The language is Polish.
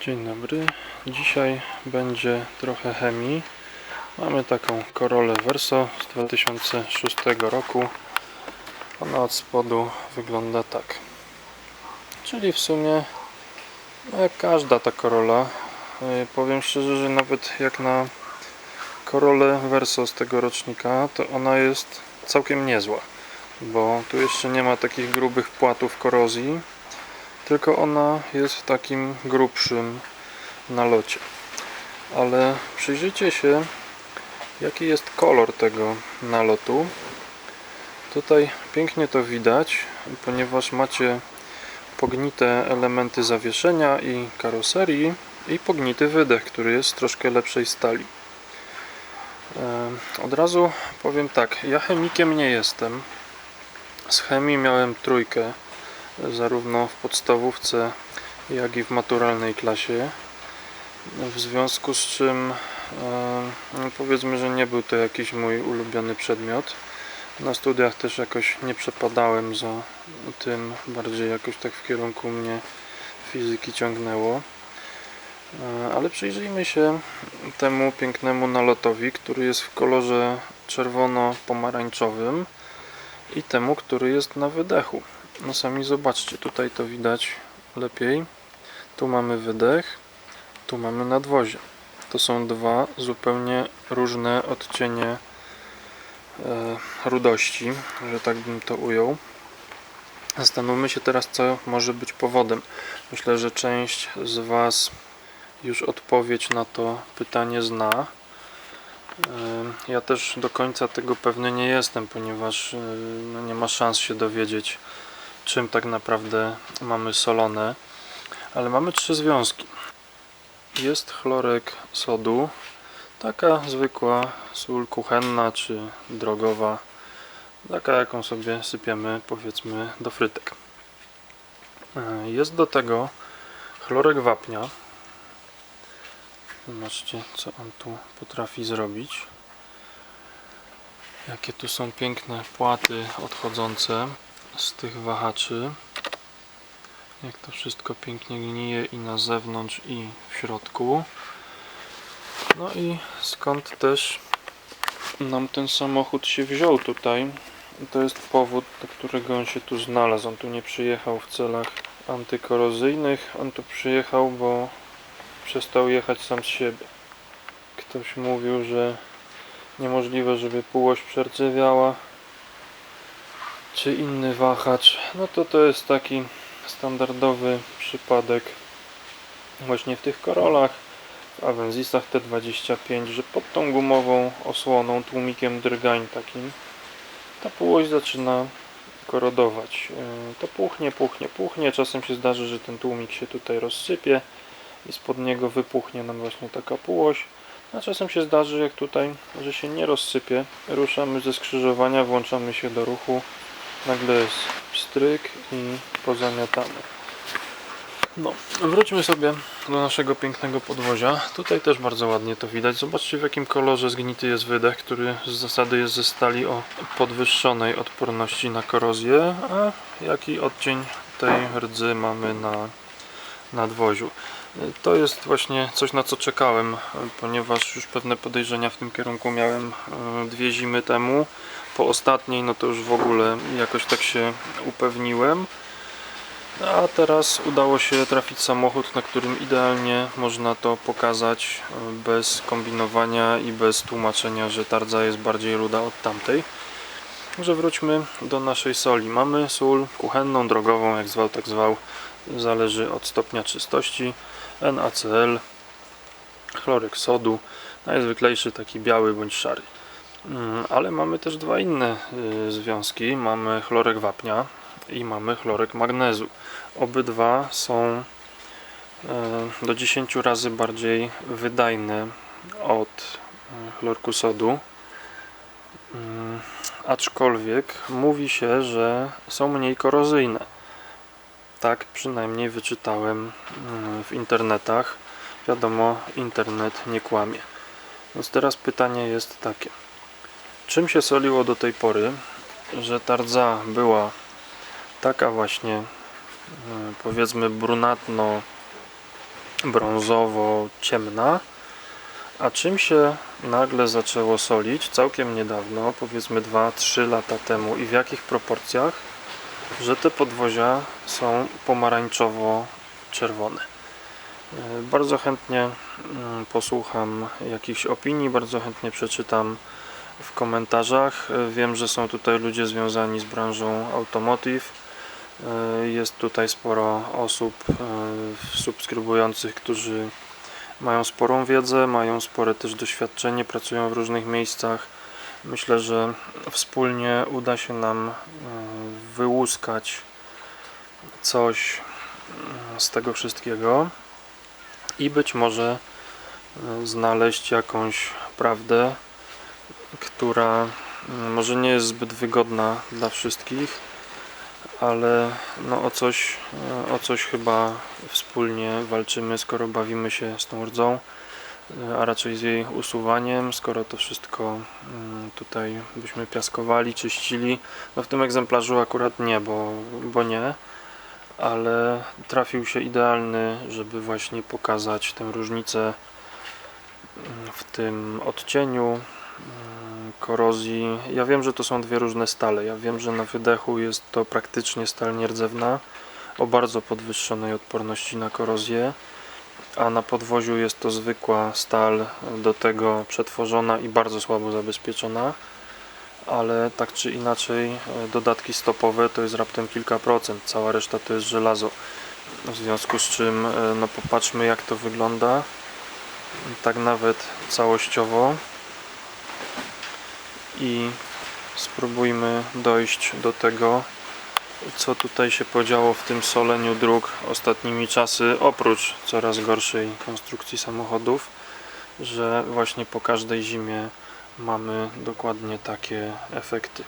Dzień dobry. Dzisiaj będzie trochę chemii. Mamy taką Corolę Verso z 2006 roku. Ona od spodu wygląda tak. Czyli w sumie no jak każda ta Corolla. Yy, Powiem szczerze, że nawet jak na Corolę Verso z tego rocznika, to ona jest całkiem niezła. Bo tu jeszcze nie ma takich grubych płatów korozji tylko ona jest w takim grubszym nalocie. Ale przyjrzyjcie się, jaki jest kolor tego nalotu. Tutaj pięknie to widać, ponieważ macie pognite elementy zawieszenia i karoserii i pognity wydech, który jest troszkę lepszej stali. E, Od razu powiem tak, ja chemikiem nie jestem. Z chemii miałem trójkę zarówno w podstawówce, jak i w maturalnej klasie. W związku z czym e, no powiedzmy, że nie był to jakiś mój ulubiony przedmiot. Na studiach też jakoś nie przepadałem za tym, bardziej jakoś tak w kierunku mnie fizyki ciągnęło. E, Ale przyjrzyjmy się temu pięknemu nalotowi, który jest w kolorze czerwono-pomarańczowym i temu, który jest na wydechu. No sami zobaczcie, tutaj to widać lepiej. Tu mamy wydech, tu mamy nadwozie. To są dwa zupełnie różne odcienie e, rudości, że tak bym to ujął. Zastanówmy się teraz, co może być powodem. Myślę, że część z Was już odpowiedź na to pytanie zna. E, Ja też do końca tego pewny nie jestem, ponieważ e, no, nie ma szans się dowiedzieć, czym tak naprawdę mamy solone, ale mamy trzy związki. Jest chlorek sodu, taka zwykła sól kuchenna czy drogowa, taka jaką sobie sypiemy powiedzmy do frytek. E, Jest do tego chlorek wapnia. Zobaczcie co on tu potrafi zrobić. Jakie tu są piękne płaty odchodzące z tych wahaczy. Jak to wszystko pięknie gnije i na zewnątrz i w środku. No i skąd też nam ten samochód się wziął tutaj. To jest powód, do którego on się tu znalazł. On tu nie przyjechał w celach antykorozyjnych. On tu przyjechał, bo przestał jechać sam z siebie. Ktoś mówił, że niemożliwe, żeby półość przerdzewiała czy inny wahacz, no to to jest taki standardowy przypadek właśnie w tych Corolach, w Avenzisach T25, że pod tą gumową osłoną, tłumikiem drgań takim, ta półość zaczyna korodować. Yy, To puchnie, puchnie, puchnie, czasem się zdarzy, że ten tłumik się tutaj rozsypie i spod niego wypuchnie nam właśnie taka półość. A czasem się zdarzy, jak tutaj, że się nie rozsypie. Ruszamy ze skrzyżowania, włączamy się do ruchu nagle jest pstryk i pozamiatamy. No, wróćmy sobie do naszego pięknego podwozia. Tutaj też bardzo ładnie to widać. Zobaczcie w jakim kolorze zgnity jest wydech, który z zasady jest ze stali o podwyższonej odporności na korozję, a jaki odcień tej rdzy mamy na nadwoziu. To jest właśnie coś na co czekałem, ponieważ już pewne podejrzenia w tym kierunku miałem e, dwie zimy temu. Po ostatniej, no to już w ogóle jakoś tak się upewniłem. A teraz udało się trafić samochód, na którym idealnie można to pokazać e, bez kombinowania i bez tłumaczenia, że ta rdza jest bardziej ruda od tamtej. Także wróćmy do naszej soli. Mamy sól kuchenną, drogową, jak zwał, tak zwał. Zależy od stopnia czystości. NaCl, chlorek sodu, najzwyklejszy taki biały bądź szary. Mm, Ale mamy też dwa inne y, związki. Mamy chlorek wapnia i mamy chlorek magnezu. Obydwa są y, do 10 razy bardziej wydajne od y, chlorku sodu. Mm, Aczkolwiek mówi się, że są mniej korozyjne. Tak przynajmniej wyczytałem mm, w internetach. Wiadomo, internet nie kłamie. Więc teraz pytanie jest takie. Czym się soliło do tej pory, że ta rdza była taka właśnie mm, powiedzmy brunatno brązowo-ciemna. A czym się nagle zaczęło solić całkiem niedawno, powiedzmy 2-3 lata temu i w jakich proporcjach, że te podwozia są pomarańczowo-czerwone. E, Bardzo chętnie mm, posłucham jakichś opinii, bardzo chętnie przeczytam w komentarzach. E, Wiem, że są tutaj ludzie związani z branżą automotive. E, Jest tutaj sporo osób e, subskrybujących, którzy mają sporą wiedzę, mają spore też doświadczenie, pracują w różnych miejscach. Myślę, że wspólnie uda się nam wyłuskać coś z tego wszystkiego i być może znaleźć jakąś prawdę, która mm, może nie jest zbyt wygodna dla wszystkich, ale no o coś, e, o coś chyba wspólnie walczymy, skoro bawimy się z tą rdzą, e, a raczej z jej usuwaniem, skoro to wszystko mm, tutaj byśmy piaskowali, czyścili. No w tym egzemplarzu akurat nie, bo, bo nie, ale trafił się idealny, żeby właśnie pokazać tę różnicę mm, w tym odcieniu korozji. Ja wiem, że to są dwie różne stale. Ja wiem, że na wydechu jest to praktycznie stal nierdzewna o bardzo podwyższonej odporności na korozję, a na podwoziu jest to zwykła stal, do tego przetworzona i bardzo słabo zabezpieczona. Ale tak czy inaczej, e, dodatki stopowe to jest raptem kilka procent, cała reszta to jest żelazo. W związku z czym, e, no popatrzmy jak to wygląda, tak nawet całościowo i spróbujmy dojść do tego, co tutaj się podziało w tym soleniu dróg ostatnimi czasy, oprócz coraz gorszej konstrukcji samochodów, że właśnie po każdej zimie mamy dokładnie takie efekty.